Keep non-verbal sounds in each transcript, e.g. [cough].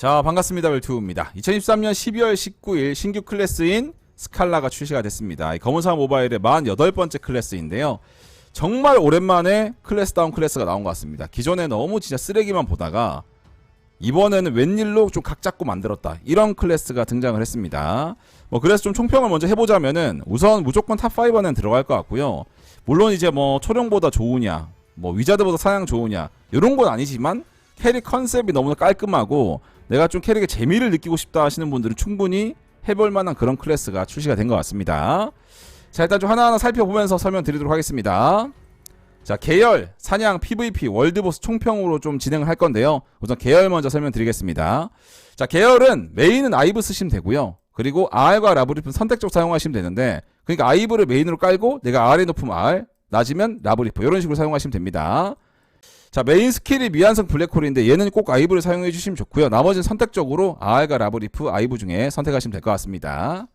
자, 반갑습니다. 벨투입니다. 2023년 12월 19일 신규 클래스인 스칼라가 출시가 됐습니다. 이 검은사 모바일의 48번째 클래스인데요. 정말 오랜만에 클래스다운 클래스가 나온 것 같습니다. 기존에 너무 진짜 쓰레기만 보다가 이번에는 웬일로 좀 각 잡고 만들었다. 이런 클래스가 등장을 했습니다. 뭐 그래서 좀 총평을 먼저 해보자면은 우선 무조건 탑5 안에 들어갈 것 같고요. 물론 이제 뭐 초령보다 좋으냐, 뭐 위자드보다 사양 좋으냐 이런 건 아니지만 캐릭 컨셉이 너무나 깔끔하고 내가 좀 캐릭의 재미를 느끼고 싶다 하시는 분들은 충분히 해볼 만한 그런 클래스가 출시가 된 것 같습니다. 자 일단 좀 하나하나 살펴보면서 설명 드리도록 하겠습니다. 자 계열, 사냥, PVP, 월드보스 총평으로 좀 진행을 할 건데요. 우선 계열 먼저 설명드리겠습니다. 자 계열은 메인은 아이브 쓰시면 되고요. 그리고 R과 라브리프는 선택적 사용하시면 되는데 그러니까 아이브를 메인으로 깔고 내가 R에 높으면 R, 낮으면 라브리프 이런 식으로 사용하시면 됩니다. 자 메인 스킬이 미완성 블랙홀인데 얘는 꼭 아이브를 사용해 주시면 좋고요. 나머지는 선택적으로 R과 라브리프, 아이브 중에 선택하시면 될 것 같습니다.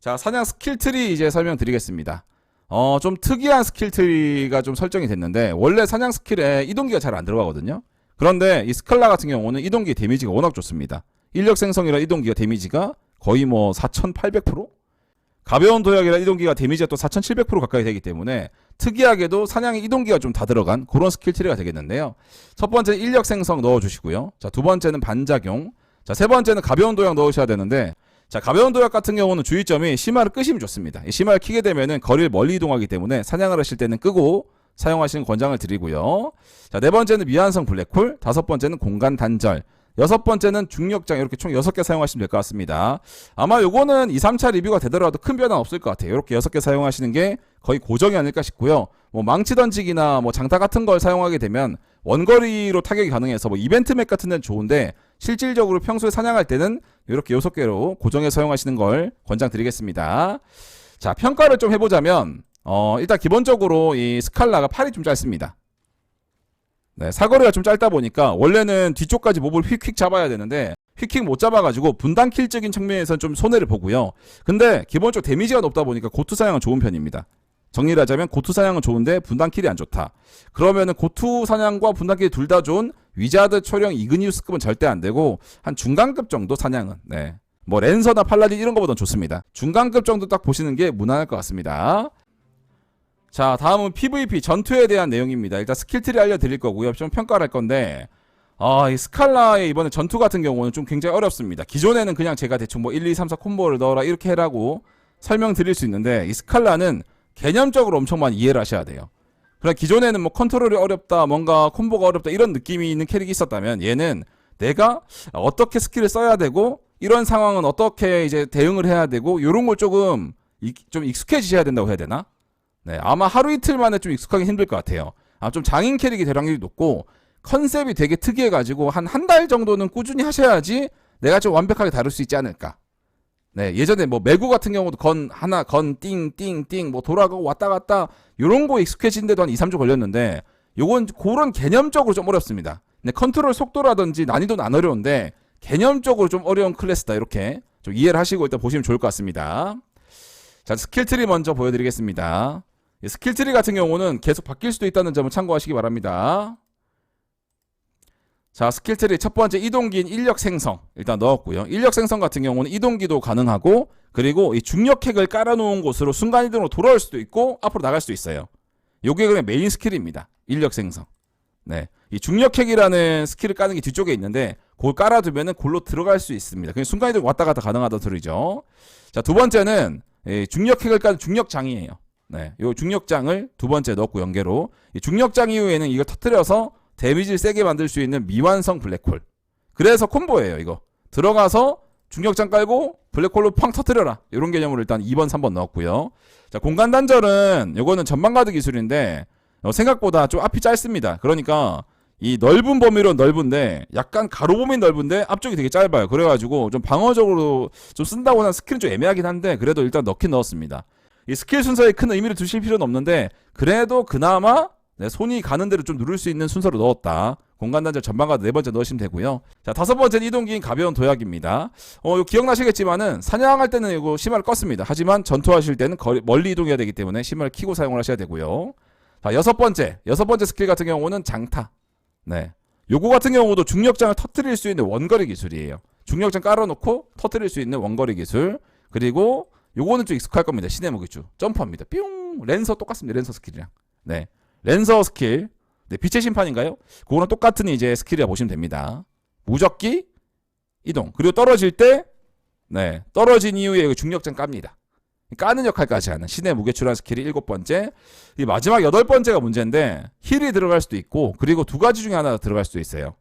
자 사냥 스킬 트리 이제 설명드리겠습니다. 어 좀 특이한 스킬 트리가 좀 설정이 됐는데 원래 사냥 스킬에 이동기가 잘 안 들어가거든요. 그런데 이 스칼라 같은 경우는 이동기 데미지가 워낙 좋습니다. 인력 생성이라 이동기가 데미지가 거의 뭐 4,800%? 가벼운 도약이라 이동기가 데미지가 또 4,700% 가까이 되기 때문에 특이하게도 사냥의 이동기가 좀 다 들어간 그런 스킬 트리가 되겠는데요. 첫 번째는 인력 생성 넣어주시고요. 자, 두 번째는 반작용. 자, 세 번째는 가벼운 도약 넣으셔야 되는데 자, 가벼운 도약 같은 경우는 주의점이 심화를 끄시면 좋습니다. 이 심화를 키게 되면은 거리를 멀리 이동하기 때문에 사냥을 하실 때는 끄고 사용하시는 권장을 드리고요. 자, 네 번째는 미완성 블랙홀, 다섯 번째는 공간 단절, 여섯 번째는 중력장 이렇게 총 여섯 개 사용하시면 될 것 같습니다. 아마 요거는 2, 3차 리뷰가 되더라도 큰 변화는 없을 것 같아요. 이렇게 여섯 개 사용하시는 게 거의 고정이 아닐까 싶고요. 뭐 망치 던지기나 뭐 장타 같은 걸 사용하게 되면 원거리로 타격이 가능해서 뭐 이벤트 맥 같은 데는 좋은데 실질적으로 평소에 사냥할 때는 이렇게 여섯 개로 고정해 사용하시는 걸 권장드리겠습니다. 자, 평가를 좀 해보자면 어, 일단 기본적으로 이 스칼라가 팔이 좀 짧습니다. 네, 사거리가 좀 짧다 보니까 원래는 뒤쪽까지 몹을 휙휙 잡아야 되는데 휙휙 못 잡아가지고 분단 킬적인 측면에서는 좀 손해를 보고요. 근데 기본적으로 데미지가 높다 보니까 고투 사냥은 좋은 편입니다. 정리를 하자면 고투 사냥은 좋은데 분단 킬이 안 좋다. 그러면은 고투 사냥과 분단 킬이 둘 다 좋은 위자드 초령 이그니우스급은 절대 안 되고 한 중간급 정도 사냥은 네. 뭐 랜서나 팔라딘 이런 거보다 좋습니다. 중간급 정도 딱 보시는 게 무난할 것 같습니다. 자, 다음은 PVP 전투에 대한 내용입니다. 일단 스킬트리 알려드릴 거고요. 좀 평가를 할 건데, 아, 이 스칼라의 이번에 전투 같은 경우는 좀 굉장히 어렵습니다. 기존에는 그냥 제가 대충 뭐 1, 2, 3, 4 콤보를 넣어라 이렇게 해라고 설명드릴 수 있는데, 이 스칼라는 개념적으로 엄청 많이 이해를 하셔야 돼요. 그러나 기존에는 뭐 컨트롤이 어렵다, 뭔가 콤보가 어렵다 이런 느낌이 있는 캐릭이 있었다면, 얘는 내가 어떻게 스킬을 써야 되고, 이런 상황은 어떻게 이제 대응을 해야 되고, 이런 걸 조금 익- 좀 익숙해지셔야 된다고 해야 되나? 네, 아마 하루 이틀 만에 좀 익숙하기 힘들 것 같아요. 아, 좀 장인 캐릭이 될 확률이 높고 컨셉이 되게 특이해가지고 한 한 달 정도는 꾸준히 하셔야지 내가 좀 완벽하게 다룰 수 있지 않을까. 네, 예전에 뭐 매구 같은 경우도 건 하나 건 띵 띵 띵 뭐 돌아가고 왔다 갔다 요런 거 익숙해지는데도 한 2, 3주 걸렸는데 요건 그런 개념적으로 좀 어렵습니다. 근데 컨트롤 속도라든지 난이도는 안 어려운데 개념적으로 좀 어려운 클래스다 이렇게 좀 이해를 하시고 일단 보시면 좋을 것 같습니다. 자, 스킬 트리 먼저 보여드리겠습니다. 이 스킬 트리 같은 경우는 계속 바뀔 수도 있다는 점을 참고하시기 바랍니다. 자, 스킬 트리 첫 번째 이동기인 인력 생성 일단 넣었고요. 인력 생성 같은 경우는 이동기도 가능하고 그리고 이 중력 핵을 깔아놓은 곳으로 순간 이동으로 돌아올 수도 있고 앞으로 나갈 수도 있어요. 요게 그냥 메인 스킬입니다. 인력 생성. 네, 이 중력 핵이라는 스킬을 까는 게 뒤쪽에 있는데 그걸 깔아두면은 골로 들어갈 수 있습니다. 그냥 순간 이동 왔다 갔다 가능하다 소리죠. 자, 두 번째는 이 중력 핵을 까는 중력장이에요. 네, 요 중력장을 두 번째 넣고 연계로 이 중력장 이후에는 이걸 터뜨려서 데미지를 세게 만들 수 있는 미완성 블랙홀. 그래서 콤보예요, 이거. 들어가서 중력장 깔고 블랙홀로 팡 터뜨려라. 이런 개념으로 일단 2번, 3번 넣었고요. 자, 공간 단절은 요거는 전방 가드 기술인데 어, 생각보다 좀 앞이 짧습니다. 그러니까 이 넓은 범위로 넓은데 약간 가로 범위 넓은데 앞쪽이 되게 짧아요. 그래가지고 좀 방어적으로 좀 쓴다고 하는 스킬은 좀 애매하긴 한데 그래도 일단 넣긴 넣었습니다. 이 스킬 순서에 큰 의미를 두실 필요는 없는데 그래도 그나마 네, 손이 가는 대로 좀 누를 수 있는 순서로 넣었다. 공간 단절 전방가드 네 번째 넣으시면 되고요. 자 다섯 번째는 이동기인 가벼운 도약입니다. 어 이거 기억나시겠지만은 사냥할 때는 이거 심화를 껐습니다. 하지만 전투하실 때는 거리, 멀리 이동해야 되기 때문에 심화를 키고 사용을 하셔야 되고요. 자 여섯 번째 여섯 번째 스킬 같은 경우는 장타. 네. 요거 같은 경우도 중력장을 터뜨릴 수 있는 원거리 기술이에요. 중력장 깔아놓고 터뜨릴 수 있는 원거리 기술. 그리고 요거는 좀 익숙할 겁니다. 신의 무기주. 점프합니다. 뿅! 랜서 똑같습니다. 랜서 스킬이랑. 네. 랜서 스킬. 네, 빛의 심판인가요? 그거랑 똑같은 이제 스킬이라 보시면 됩니다. 무적기, 이동. 그리고 떨어질 때, 네. 떨어진 이후에 여기 중력장 깝니다. 까는 역할까지 하는 신의 무게출한 스킬이 일곱 번째. 이 마지막 여덟 번째가 문제인데 힐이 들어갈 수도 있고 그리고 두 가지 중에 하나 들어갈 수도 있어요.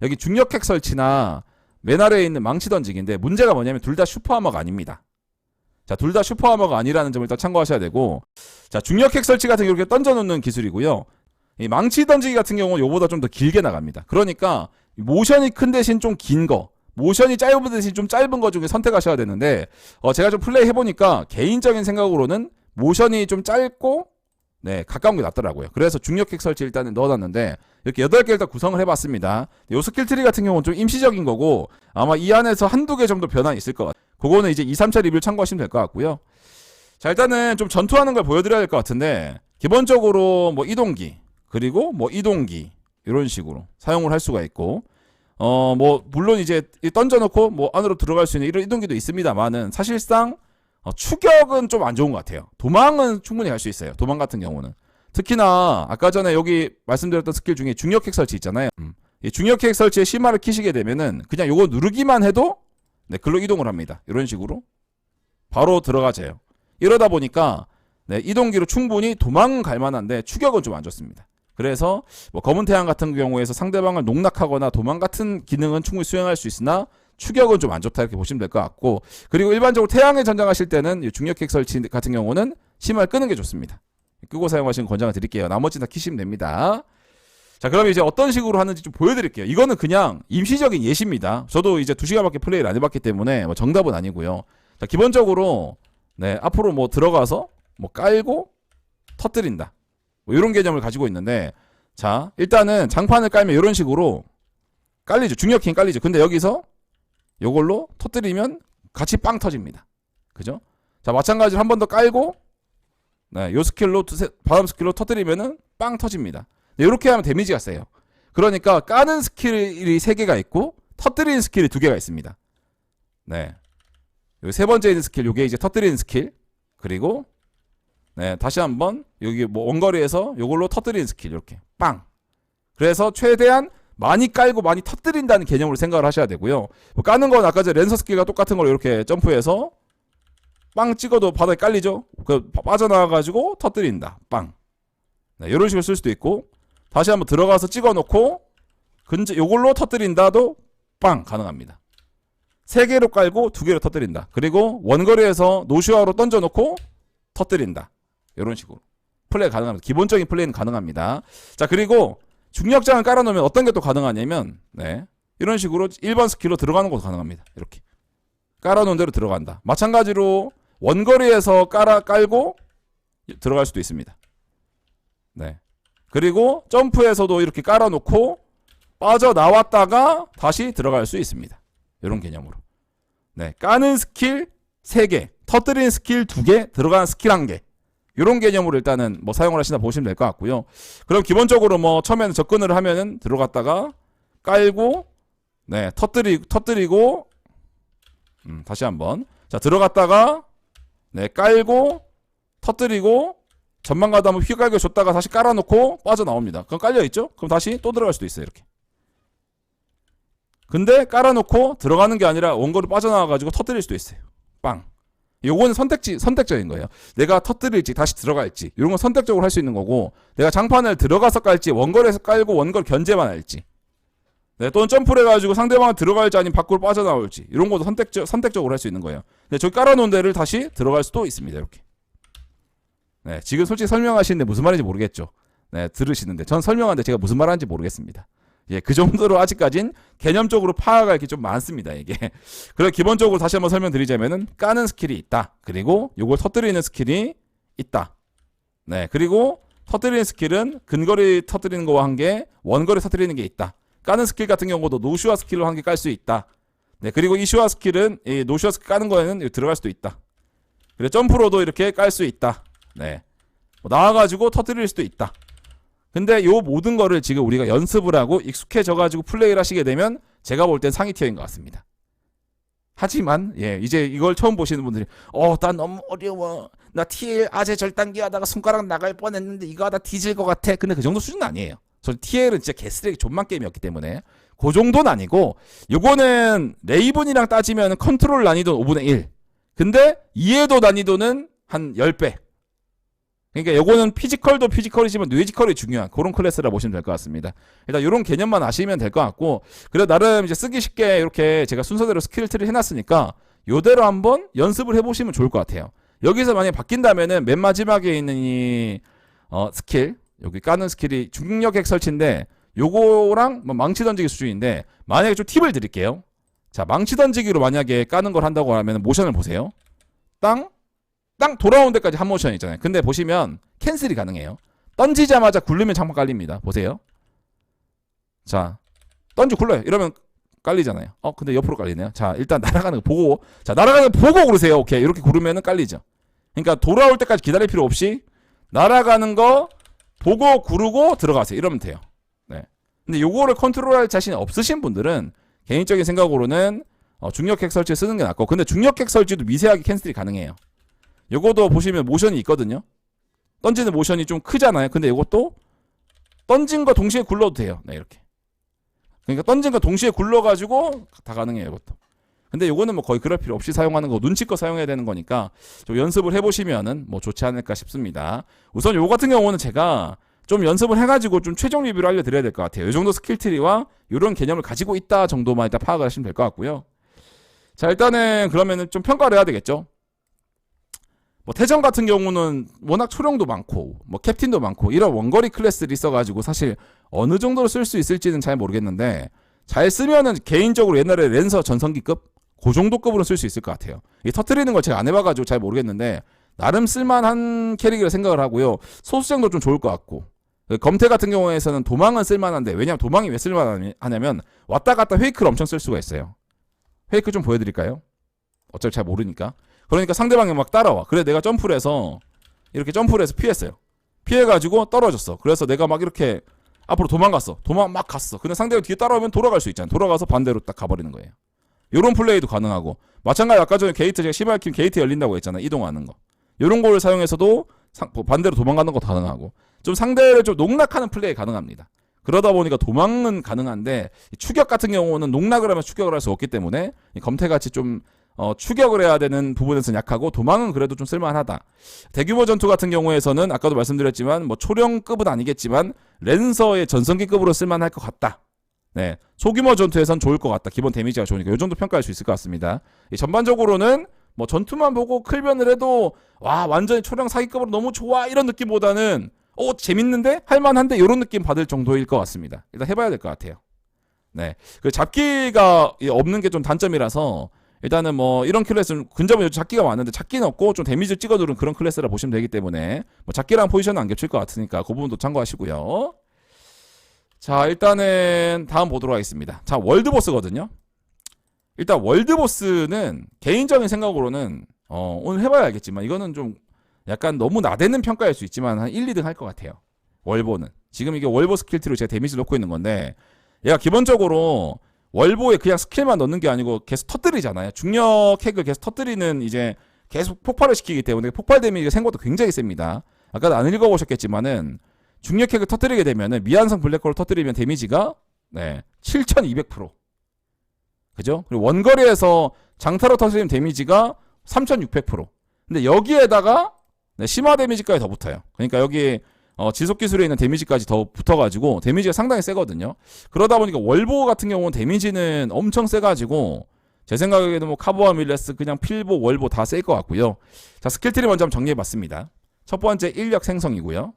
여기 중력핵 설치나 맨 아래에 있는 망치 던지기인데 문제가 뭐냐면 둘 다 슈퍼하머가 아닙니다. 자, 둘 다 슈퍼하머가 아니라는 점을 일단 참고하셔야 되고 자, 중력핵 설치 같은 경우 이렇게 던져놓는 기술이고요. 이 망치 던지기 같은 경우는 요보다 좀 더 길게 나갑니다. 그러니까 모션이 큰 대신 좀 긴 거, 모션이 짧은 대신 좀 짧은 거 중에 선택하셔야 되는데 어, 제가 좀 플레이 해보니까 개인적인 생각으로는 모션이 좀 짧고 네 가까운 게 낫더라고요. 그래서 중력핵 설치 일단은 넣어놨는데 이렇게 8개 일단 구성을 해봤습니다. 요 스킬 트리 같은 경우는 좀 임시적인 거고 아마 이 안에서 한두 개 정도 변화는 있을 것 같아요. 그거는 이제 2, 3차 리뷰를 참고하시면 될 것 같고요. 자 일단은 좀 전투하는 걸 보여드려야 될 것 같은데 기본적으로 뭐 이동기 그리고 뭐 이동기 이런 식으로 사용을 할 수가 있고 어 뭐 물론 이제 이 던져놓고 뭐 안으로 들어갈 수 있는 이런 이동기도 있습니다만은 사실상 어, 추격은 좀 안 좋은 것 같아요. 도망은 충분히 갈수 있어요. 도망 같은 경우는 특히나 아까 전에 여기 말씀드렸던 스킬 중에 중력핵 설치 있잖아요. 음. 이 중력핵 설치에 심화를 키시게 되면은 그냥 요거 누르기만 해도 네 글로 이동을 합니다. 이런 식으로 바로 들어가져요. 이러다 보니까 네, 이동기로 충분히 도망은 갈 만한데 추격은 좀 안 좋습니다. 그래서 뭐 검은 태양 같은 경우에서 상대방을 농락하거나 도망 같은 기능은 충분히 수행할 수 있으나 추격은 좀 안 좋다 이렇게 보시면 될 것 같고 그리고 일반적으로 태양에 전장하실 때는 이 중력핵 설치 같은 경우는 심화를 끄는 게 좋습니다. 끄고 사용하시는 거 권장을 드릴게요. 나머지는 다 키시면 됩니다. 자, 그럼 이제 어떤 식으로 하는지 좀 보여드릴게요. 이거는 그냥 임시적인 예시입니다. 저도 이제 두 시간밖에 플레이를 안 해봤기 때문에 뭐 정답은 아니고요. 자, 기본적으로 네 앞으로 뭐 들어가서 뭐 깔고 터뜨린다. 뭐 이런 개념을 가지고 있는데 자 일단은 장판을 깔면 이런 식으로 깔리죠. 중력힘 깔리죠. 근데 여기서 요걸로 터뜨리면 같이 빵 터집니다. 그죠? 자 마찬가지로 한 번 더 깔고 네, 요 스킬로 바람 스킬로 터뜨리면은 빵 터집니다. 네, 이렇게 하면 데미지가 세요. 그러니까 까는 스킬이 세 개가 있고 터뜨리는 스킬이 두 개가 있습니다. 네. 요세 번째 있는 스킬, 요게 이제 터뜨리는 스킬. 그리고 네, 다시 한번 여기 뭐 원거리에서 요걸로 터뜨리는 스킬 이렇게 빵. 그래서 최대한 많이 깔고 많이 터뜨린다는 개념으로 생각을 하셔야 되고요. 뭐 까는 건 아까 전 랜서 스킬과 똑같은 걸로 이렇게 점프해서 빵 찍어도 바닥에 깔리죠. 그 빠- 빠져나와가지고 터뜨린다. 빵. 네, 이런 식으로 쓸 수도 있고 다시 한번 들어가서 찍어놓고 근처 요걸로 터뜨린다도 빵 가능합니다. 세 개로 깔고 두 개로 터뜨린다. 그리고 원거리에서 노슈아로 던져놓고 터뜨린다. 이런 식으로 플레이 가능합니다. 기본적인 플레이는 가능합니다. 자 그리고 중력장을 깔아놓으면 어떤 게 또 가능하냐면 네 이런 식으로 1번 스킬로 들어가는 것도 가능합니다. 이렇게 깔아놓은 대로 들어간다. 마찬가지로 원거리에서 깔아 깔고 들어갈 수도 있습니다. 네 그리고 점프에서도 이렇게 깔아놓고 빠져 나왔다가 다시 들어갈 수 있습니다. 이런 개념으로 네 까는 스킬 3개 터뜨리는 스킬 2개 들어가는 스킬 1개 이런 개념으로 일단은 뭐 사용을 하시나 보시면 될 것 같고요. 그럼 기본적으로 뭐 처음에는 접근을 하면은 들어갔다가 깔고 네 터뜨리 터뜨리고 음, 다시 한번 자 들어갔다가 네 깔고 터뜨리고 전망 가다 한번 휘갈겨 줬다가 다시 깔아놓고 빠져나옵니다. 그럼 깔려 있죠? 그럼 다시 또 들어갈 수도 있어요 이렇게. 근데 깔아놓고 들어가는 게 아니라 원거리 빠져나와가지고 터뜨릴 수도 있어요. 빵. 요거는 선택지 선택적인 거예요. 내가 터뜨릴지 다시 들어갈지 이런 건 선택적으로 할 수 있는 거고 내가 장판을 들어가서 깔지 원거리에서 깔고 원거리 견제만 할지 네, 또는 점프를 해가지고 상대방을 들어갈지 아니면 밖으로 빠져나올지 이런 것도 선택적 선택적으로 할 수 있는 거예요. 네, 저기 깔아놓은 데를 다시 들어갈 수도 있습니다. 이렇게. 네, 지금 솔직히 설명하시는데 무슨 말인지 모르겠죠. 네, 들으시는데 전 설명하는데 제가 무슨 말하는지 모르겠습니다. 예, 그 정도로 아직까진 개념적으로 파악할 게 좀 많습니다, 이게. [laughs] 그래 기본적으로 다시 한번 설명드리자면은 까는 스킬이 있다. 그리고 요걸 터뜨리는 스킬이 있다. 네, 그리고 터뜨리는 스킬은 근거리 터뜨리는 거와 한 개, 원거리 터뜨리는 게 있다. 까는 스킬 같은 경우도 노슈아 스킬로 한 개 깔 수 있다. 네, 그리고 이 슈아 스킬은 이 노슈아 스킬 까는 거에는 들어갈 수도 있다. 그리고 점프로도 이렇게 깔 수 있다. 네. 뭐 나와가지고 터뜨릴 수도 있다. 근데 요 모든 거를 지금 우리가 연습을 하고 익숙해져 가지고 플레이를 하시게 되면 제가 볼 땐 상위 티어인 것 같습니다. 하지만 예 이제 이걸 처음 보시는 분들이 어 나 너무 어려워 나 TL 아재 절단기 하다가 손가락 나갈 뻔했는데 이거 하다 뒤질 것 같아 근데 그 정도 수준은 아니에요 저 TL은 진짜 개쓰레기 존만 게임이었기 때문에 그 정도는 아니고 요거는 레이븐이랑 따지면 컨트롤 난이도 5분의 1 근데 이해도 난이도는 한 10배. 그러니까 요거는 피지컬도 피지컬이지만 뇌지컬이 중요한 그런 클래스라 보시면 될 것 같습니다. 일단 이런 개념만 아시면 될 것 같고 그래 나름 이제 쓰기 쉽게 이렇게 제가 순서대로 스킬 트를 해놨으니까 요대로 한번 연습을 해보시면 좋을 것 같아요. 여기서 만약에 바뀐다면은 맨 마지막에 있는 이 어, 스킬 여기 까는 스킬이 중력핵 설치인데 요거랑 뭐 망치 던지기 수준인데 만약에 좀 팁을 드릴게요. 자 망치 던지기로 만약에 까는 걸 한다고 하면 모션을 보세요. 땅, 땅 돌아온 데까지 한 모션 있잖아요. 근데 보시면 캔슬이 가능해요. 던지자마자 굴르면 장판 깔립니다. 보세요. 자 던지 굴러요. 이러면 깔리잖아요. 어, 근데 옆으로 깔리네요. 자, 일단 날아가는 거 보고, 자, 날아가는 거 보고 구르세요. 오케이. 이렇게 구르면은 깔리죠. 그러니까 돌아올 때까지 기다릴 필요 없이 날아가는 거 보고 구르고 들어가세요. 이러면 돼요. 네. 근데 요거를 컨트롤할 자신이 없으신 분들은 개인적인 생각으로는 어, 중력핵 설치 쓰는 게 낫고, 근데 중력핵 설치도 미세하게 캔슬이 가능해요. 요거도 보시면 모션이 있거든요. 던지는 모션이 좀 크잖아요. 근데 요것도 던진 거 동시에 굴러도 돼요. 네, 이렇게. 그러니까 던진 거 동시에 굴러가지고 다 가능해요, 이것도. 근데 요거는 뭐 거의 그럴 필요 없이 사용하는 거 눈치껏 사용해야 되는 거니까 좀 연습을 해보시면은 뭐 좋지 않을까 싶습니다. 우선 요 같은 경우는 제가 좀 연습을 해가지고 좀 최종 리뷰를 알려드려야 될 것 같아요. 이 정도 스킬 트리와 이런 개념을 가지고 있다 정도만 일단 파악을 하시면 될 것 같고요. 자 일단은 그러면은 좀 평가를 해야 되겠죠. 뭐 태정 같은 경우는 워낙 초령도 많고 뭐 캡틴도 많고 이런 원거리 클래스들이 있어가지고 사실 어느 정도로 쓸 수 있을지는 잘 모르겠는데 잘 쓰면은 개인적으로 옛날에 랜서 전성기급 그 정도급으로 쓸 수 있을 것 같아요. 이 터트리는 걸 제가 안 해봐가지고 잘 모르겠는데 나름 쓸만한 캐릭이라 생각을 하고요. 소수장도 좀 좋을 것 같고 그 검태 같은 경우에서는 도망은 쓸만한데 왜냐면 도망이 왜 쓸만하냐면 왔다 갔다 페이크를 엄청 쓸 수가 있어요. 페이크 좀 보여드릴까요? 어차피 잘 모르니까. 그러니까 상대방이 막 따라와. 그래 내가 점프를 해서 이렇게 점프를 해서 피했어요. 피해가지고 떨어졌어. 그래서 내가 막 이렇게 앞으로 도망갔어. 도망 막 갔어. 근데 상대가 뒤에 따라오면 돌아갈 수 있잖아. 돌아가서 반대로 딱 가버리는 거예요. 요런 플레이도 가능하고 마찬가지 아까 전에 게이트 제가 시발킴 게이트 열린다고 했잖아. 이동하는 거. 요런 걸 사용해서도 상- 뭐 반대로 도망가는 거 가능하고 좀 상대를 좀 농락하는 플레이 가능합니다. 그러다 보니까 도망은 가능한데 이 추격 같은 경우는 농락을 하면 추격을 할 수 없기 때문에 이 검태같이 좀 어, 추격을 해야 되는 부분에서는 약하고 도망은 그래도 좀 쓸만하다. 대규모 전투 같은 경우에서는 아까도 말씀드렸지만 뭐 초령급은 아니겠지만 랜서의 전성기급으로 쓸만할 것 같다. 네, 소규모 전투에선 좋을 것 같다. 기본 데미지가 좋으니까 이 정도 평가할 수 있을 것 같습니다. 이 전반적으로는 뭐 전투만 보고 클변을 해도 와 완전히 초령 사기급으로 너무 좋아 이런 느낌보다는 어 재밌는데 할만한데 이런 느낌 받을 정도일 것 같습니다. 일단 해봐야 될 것 같아요. 네, 그 잡기가 없는 게 좀 단점이라서 일단은 뭐 이런 클래스는 근접은 요즘 잡기가 많은데 잡기는 없고 좀 데미지 찍어 누른 그런 클래스라 보시면 되기 때문에 뭐 잡기랑 포지션은 안 겹칠 것 같으니까 그 부분도 참고하시고요. 자 일단은 다음 보도록 하겠습니다. 자 월드보스거든요. 일단 월드보스는 개인적인 생각으로는 어, 오늘 해봐야 알겠지만 이거는 좀 약간 너무 나대는 평가일 수 있지만 한 1, 2등 할 것 같아요. 월보는 지금 이게 월보 스킬트로 제가 데미지 넣고 있는 건데 얘가 기본적으로 월보에 그냥 스킬만 넣는 게 아니고 계속 터뜨리잖아요. 중력 핵을 계속 터뜨리는 이제 계속 폭발을 시키기 때문에 폭발 데미지가 생각보다 굉장히 셉니다. 아까도 안 읽어보셨겠지만은 중력 핵을 터뜨리게 되면은 미완성 블랙홀을 터뜨리면 데미지가 네 7,200% 그죠? 그리고 원거리에서 장타로 터뜨리는 데미지가 3,600% 근데 여기에다가 네, 심화 데미지까지 더 붙어요. 그러니까 여기 어, 지속 기술에 있는 데미지까지 더 붙어가지고 데미지가 상당히 세거든요. 그러다 보니까 월보 같은 경우는 데미지는 엄청 세가지고 제 생각에는 뭐 카보와 밀레스 그냥 필보 월보 다셀것 같고요. 자 스킬트리 먼저 한번 정리해봤습니다. 첫 번째 인력 생성이고요.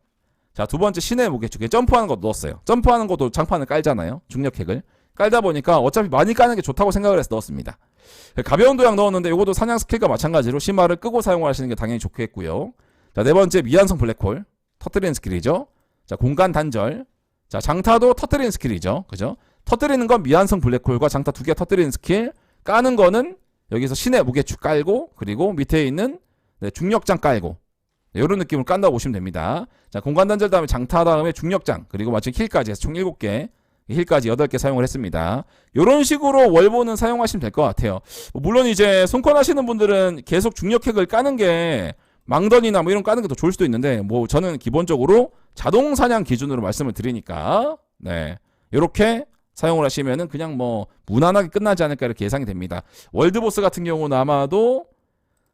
자 두 번째 신의 무게축에 점프하는 거 넣었어요. 점프하는 것도 장판을 깔잖아요. 중력핵을 깔다 보니까 어차피 많이 까는 게 좋다고 생각을 해서 넣었습니다. 가벼운 도약 넣었는데 이것도 사냥 스킬과 마찬가지로 심화를 끄고 사용하시는 게 당연히 좋겠고요. 자 네 번째 미완성 블랙홀 터뜨리는 스킬이죠. 자, 공간 단절. 자, 장타도 터뜨리는 스킬이죠. 그죠? 터뜨리는 건 미완성 블랙홀과 장타 두 개 터뜨리는 스킬. 까는 거는 여기서 신의 무게축 깔고 그리고 밑에 있는 네, 중력장 깔고 이런 느낌으로 깐다고 보시면 됩니다. 자, 공간 단절 다음에 장타 다음에 중력장 그리고 마침 힐까지 해서 총 7개 힐까지 8개 사용을 했습니다. 이런 식으로 월보는 사용하시면 될 것 같아요. 뭐 물론 이제 손권 하시는 분들은 계속 중력핵을 까는 게 망던이나 뭐 이런 거 까는 게 더 좋을 수도 있는데 뭐 저는 기본적으로 자동 사냥 기준으로 말씀을 드리니까 네. 이렇게 사용을 하시면은 그냥 뭐 무난하게 끝나지 않을까 이렇게 예상이 됩니다. 월드보스 같은 경우는 아마도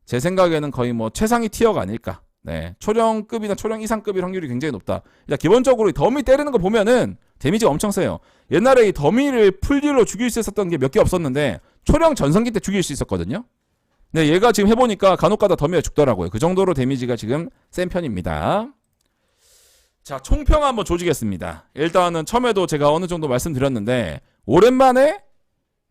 제 생각에는 거의 뭐 최상위 티어가 아닐까. 네. 초령급이나 초령 이상급일 확률이 굉장히 높다. 일단 기본적으로 이 더미 때리는 거 보면은 데미지가 엄청 세요. 옛날에 이 더미를 풀딜로 죽일 수 있었던 게 몇 개 없었는데 초령 전성기 때 죽일 수 있었거든요. 네, 얘가 지금 해보니까 간혹가다 더미가 죽더라고요. 그 정도로 데미지가 지금 센 편입니다. 자, 총평 한번 조지겠습니다. 일단은 처음에도 제가 어느 정도 말씀드렸는데 오랜만에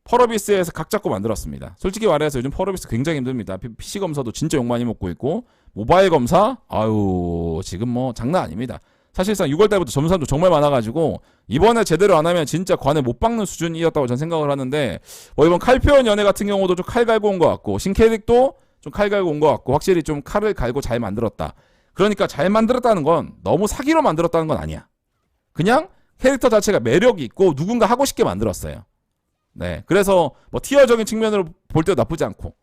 펄어비스에서 각 잡고 만들었습니다. 솔직히 말해서 요즘 펄어비스 굉장히 힘듭니다. 피- PC 검사도 진짜 욕 많이 먹고 있고 모바일 검사 아유 지금 뭐 장난 아닙니다. 사실상 6월 달부터 점수도 정말 많아가지고 이번에 제대로 안 하면 진짜 관에 못 박는 수준이었다고 전 생각을 하는데 뭐 이번 칼표현 연애 같은 경우도 좀 칼 갈고 온 것 같고 신캐릭도 좀 칼 갈고 온 것 같고 확실히 좀 칼을 갈고 잘 만들었다. 그러니까 잘 만들었다는 건 너무 사기로 만들었다는 건 아니야. 그냥 캐릭터 자체가 매력이 있고 누군가 하고 싶게 만들었어요. 네. 그래서 뭐 티어적인 측면으로 볼 때도 나쁘지 않고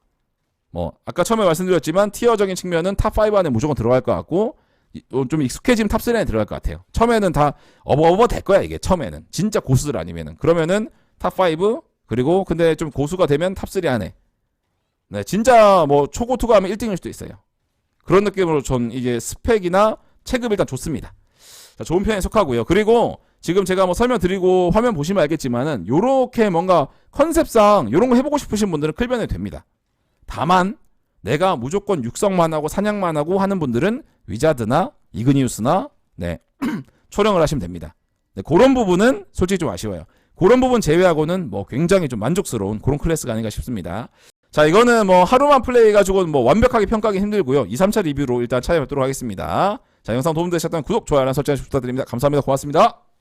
뭐 아까 처음에 말씀드렸지만 티어적인 측면은 탑 5 안에 무조건 들어갈 것 같고 이- 어, 좀 익숙해지면 탑 3 안에 들어갈 것 같아요. 처음에는 다 어버어버 될 거야 이게 처음에는 진짜 고수들 아니면은 그러면은 탑 5 그리고 근데 좀 고수가 되면 탑 3 안에 네 진짜 뭐 초고 투가 하면 1등일 수도 있어요. 그런 느낌으로 전 이게 스펙이나 체급 일단 좋습니다. 자, 좋은 편에 속하고요. 그리고 지금 제가 뭐 설명드리고 화면 보시면 알겠지만은 요렇게 뭔가 컨셉상 요런 거 해보고 싶으신 분들은 클변이 됩니다. 다만 내가 무조건 육성만 하고 사냥만 하고 하는 분들은 위자드나 이그니우스나 네 [clears throat] 초령을 하시면 됩니다. 네, 그런 부분은 솔직히 좀 아쉬워요. 그런 부분 제외하고는 뭐 굉장히 좀 만족스러운 그런 클래스가 아닌가 싶습니다. 자 이거는 뭐 하루만 플레이 가지고 뭐 완벽하게 평가하기 힘들고요. 2, 3차 리뷰로 일단 찾아뵙도록 하겠습니다. 자 영상 도움되셨다면 구독, 좋아요, 알람 설정 부탁드립니다. 감사합니다. 고맙습니다.